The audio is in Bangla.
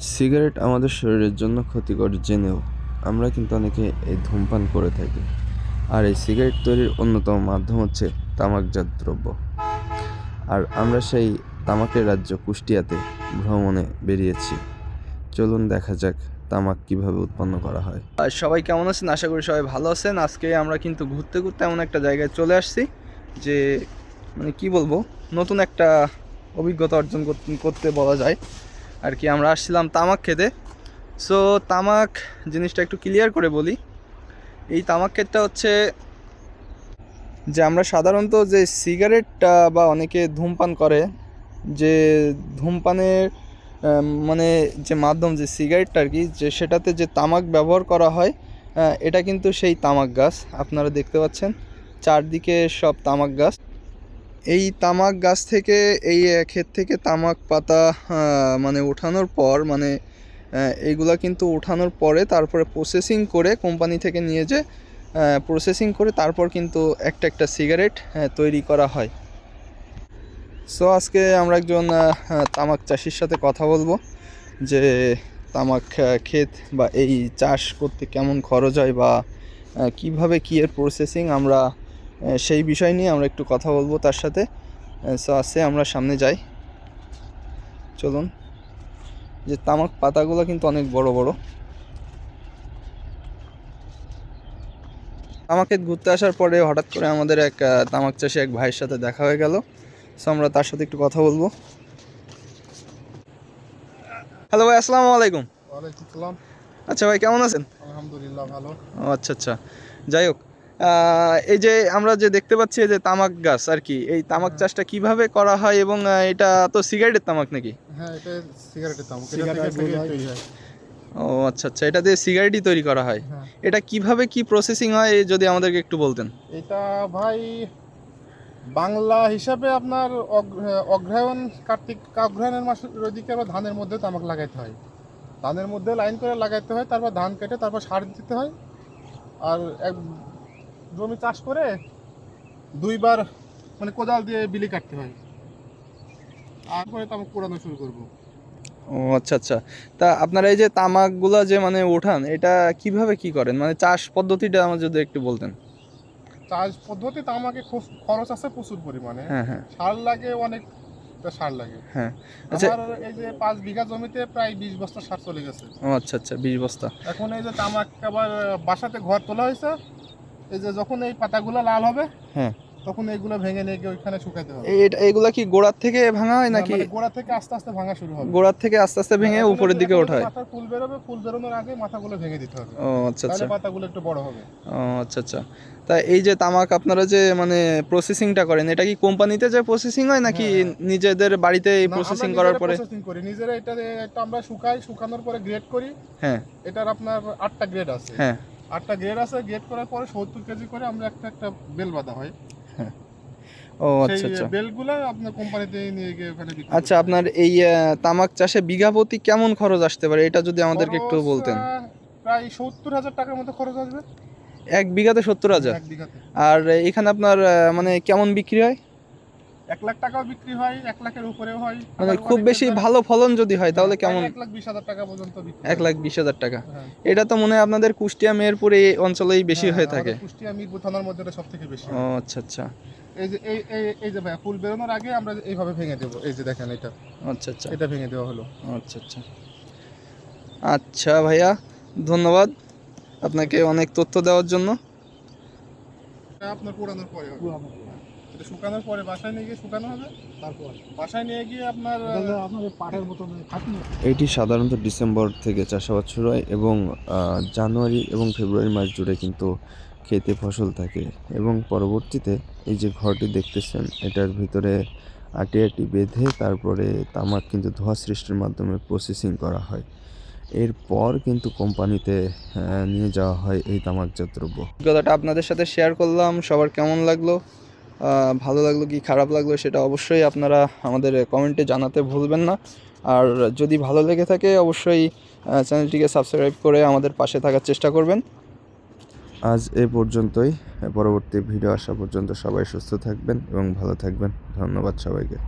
সিগারেট আমাদের শরীরের জন্য ক্ষতিকর জেনেও আমরা কিন্তু অনেকে এই ধূমপান করে থাকি। আর এই সিগারেট তৈরির অন্যতম মাধ্যম হচ্ছে তামাকজাত দ্রব্য। আর আমরা সেই তামাকের রাজ্য কুষ্টিয়াতে ভ্রমণে বেরিয়েছি। চলুন দেখা যাক তামাক কীভাবে উৎপন্ন করা হয়। আর সবাই কেমন আছেন? আশা করি সবাই ভালো আছেন। আজকে আমরা কিন্তু ঘুরতে ঘুরতে এমন একটা জায়গায় চলে আসছি যে মানে কি বলব? নতুন একটা অভিজ্ঞতা অর্জন কর- করতে বলা যায়। আর কি, আমরা আসছিলাম তামাক খেতে। সো তামাক জিনিসটা একটু ক্লিয়ার করে বলি। এই তামাক ক্ষেতটা হচ্ছে যে আমরা সাধারণত যে সিগারেটটা বা অনেকে ধূমপান করে, যে ধূমপানের মানে যে মাধ্যম যে সিগারেটটা আর কি, যে সেটাতে যে তামাক ব্যবহার করা হয় এটা কিন্তু সেই তামাক গাছ। আপনারা দেখতে পাচ্ছেন, চারদিকে সব তামাক গাছ। এই তামাক গাছ থেকে, এই ক্ষেত থেকে তামাক পাতা মানে ওঠানোর পর মানে এইগুলা কিন্তু ওঠানোর পরে তারপরে প্রসেসিং করে কোম্পানি থেকে নিয়ে যে প্রসেসিং করে তারপর কিন্তু একটা একটা সিগারেট তৈরি করা হয়। সো আজকে আমরা একজন তামাক চাষির সাথে কথা বলব যে, তামাক ক্ষেত বা এই চাষ করতে কেমন খরচ হয় বা কীভাবে কি এর প্রসেসিং আমরা সেই বিষয় নিয়ে আমরা একটু কথা বলব তার সাথে। সো আসে আমরা সামনে যাই। চলুন। যে তামাক পাতাগুলো কিন্তু অনেক বড় বড়। আমাকে ঘুরতে আসার পরে হঠাৎ করে আমাদের এক তামাক চাষি এক ভাইয়ের সাথে দেখা হয়ে গেল। সো আমরা তার সাথে একটু কথা বলব। হ্যালো ভাই আসসালামু আলাইকুম। আচ্ছা ভাই কেমন আছেন? আলহামদুলিল্লাহ ভালো। আচ্ছা আচ্ছা। যাই হোক এই যে আমরা যে দেখতে পাচ্ছি এই যে তামাক গাছ আর কি এই তামাক চাষটা কীভাবে করা হয় এবং এটা তো সিগারেটের তামাক নাকি? হ্যাঁ এটা সিগারেটের তামাক হয়। ও আচ্ছা আচ্ছা এটা দিয়ে সিগারেটই তৈরি করা হয়। হ্যাঁ। এটা কীভাবে কি প্রসেসিং হয় যদি আমাদেরকে একটু বলতেন? এটা ভাই বাংলা হিসাবে আপনার অগ- অগ্রহায়ণ কার্তিক অগ্রহায়ণের মাসের ওইদিকে আবার ধানের মধ্যে তামাক লাগাইতে হয়। ধানের মধ্যে লাইন করে লাগাইতে হয় তারপর ধান কেটে তারপর সার দিতে হয়। আর এক জমি চাষ করে দুইবার মানে কোদাল দিয়ে বিলি কাটতে হয়। তারপরে তামাক পোড়ানো শুরু করব। ও আচ্ছা আচ্ছা। তা আপনারা এই যে তামাকগুলা যে মানে ওঠান এটা কীভাবে কি করেন? মানে চাষ পদ্ধতিটা আমার যদি একটু বলতেন। চাষ পদ্ধতিতে আমাকে খুব খরচ আছে প্রচুর পরিমাণে। হ্যাঁ হ্যাঁ। সার লাগে অনেকটা সার লাগে। হ্যাঁ। আচ্ছা। এই যে পাঁচ বিঘা জমিতে প্রায় বিশ বস্তা সার চলে গেছে। ও আচ্ছা আচ্ছা বিশ বস্তা। এখন এই যে তামাক আবার বাসাতে ঘর তোলা হয়েছে। এই যে যখন এই পাতাগুলো লাল হবে হ্যাঁ। তখন এইগুলো ভেঙে নিয়ে গিয়ে ওইখানে শুকাতে হবে। এটা এগুলা কি গোড়ার থেকে ভাঙা হয় নাকি? মানে গোড়া থেকে আস্তে আস্তে ভাঙা শুরু হবে। গোড়ার থেকে আস্তে আস্তে ভেঙে উপরের দিকে এখন ওঠা হয়। ফুল বেরোবে ফুল বেরোনোর আগে মাথাগুলো ভেঙে দিতে হবে। ও আচ্ছা আচ্ছা। তাহলে পাতাগুলো একটু বড় হবে। ও আচ্ছা আচ্ছা। তা এই যে তামাক আপনারা যে মানে প্রসেসিংটা করেন এটা কি কোম্পানিতে যে প্রসেসিং হয় নাকি হ্যাঁ। নিজেদের বাড়িতে প্রসেসিং করার পরে? processing করি। নিজেরা এটা এটা আমরা শুকাই শুকানোর পরে গ্রেড করি। হ্যাঁ। এটার আপনার আটটা গ্রেড আছে। হ্যাঁ। আটটা গ্রেড আছে গ্রেড করার পরে সত্তর কেজি করে আমরা একটা একটা বেল বাঁধা হয়। ও আচ্ছা আচ্ছা। বেলগুলো আপনার কোম্পানিতে নিয়ে গিয়ে ওখানে আচ্ছা আপনার এই তামাক চাষে বিঘা প্রতি কেমন খরচ আসতে পারে? এটা যদি আমাদেরকে একটু বলতেন। প্রায় সত্তর হাজার টাকার মতো খরচ আসবে। এক বিঘাতে সত্তর হাজার? আর এখানে আপনার মানে কেমন বিক্রি হয়? এক লাখ টাকাও বিক্রি হয় এক লাখের উপরেও হয়। মানে খুব বেশি ভালো ফলন যদি হয় তাহলে হ্যাঁ, কেমন? এক লাখ বিশ হাজার টাকা পর্যন্ত এক লাখ বিশ হাজার টাকা। হ্যাঁ। এটা তো মনে হয় আপনাদের কুষ্টিয়া মেহেরপুর এই অঞ্চলেই বেশি হ্যাঁ, হয়ে থাকে। কুষ্টিয়া মিরপুর থানার মধ্যে সব থেকে বেশি ও আচ্ছা আচ্ছা। এই যে এই এই- এই যে ভাই ফুল বেরোনোর আগে আমরা এইভাবে ভেঙে দেবো এই যে দেখেন এটা। আচ্ছা আচ্ছা। এটা ভেঙে দেওয়া হলো। আচ্ছা আচ্ছা। আচ্ছা ভাইয়া ধন্যবাদ আপনাকে অনেক তথ্য দেওয়ার জন্য। আপনার পোড়ানোর পরে। শুকানোর পরে বাসায় নিয়ে গিয়ে শুকানো হবে? তারপর? বাসায় নিয়ে গিয়ে আপনার পাটের খাটনি এটি সাধারণত ডিসেম্বর থেকে চাষাবাদ শুরু হয় এবং জানুয়ারি এবং ফেব্রুয়ারি মাস জুড়ে কিন্তু খেতে ফসল থাকে। এবং পরবর্তীতে এই যে ঘরটি দেখতেছেন এটার ভিতরে আটি আটি বেঁধে তারপরে তামাক কিন্তু ধোঁয়া সৃষ্টির মাধ্যমে প্রসেসিং করা হয়। এরপর কিন্তু কোম্পানিতে নিয়ে যাওয়া হয় এই তামাকজাত দ্রব্য। অভিজ্ঞতাটা আপনাদের সাথে শেয়ার করলাম। সবার কেমন লাগল? ভালো লাগল কি খারাপ লাগল সেটা অবশ্যই আপনারা আমাদের কমেন্টে জানাতে ভুলবেন না। আর যদি ভালো লেগে থাকে অবশ্যই চ্যানেলটিকে সাবস্ক্রাইব করে আমাদের পাশে থাকার চেষ্টা করবেন। আজ এ পর্যন্তই। পরবর্তী ভিডিও আসা পর্যন্ত সবাই সুস্থ থাকবেন এবং ভালো থাকবেন। ধন্যবাদ সবাইকে।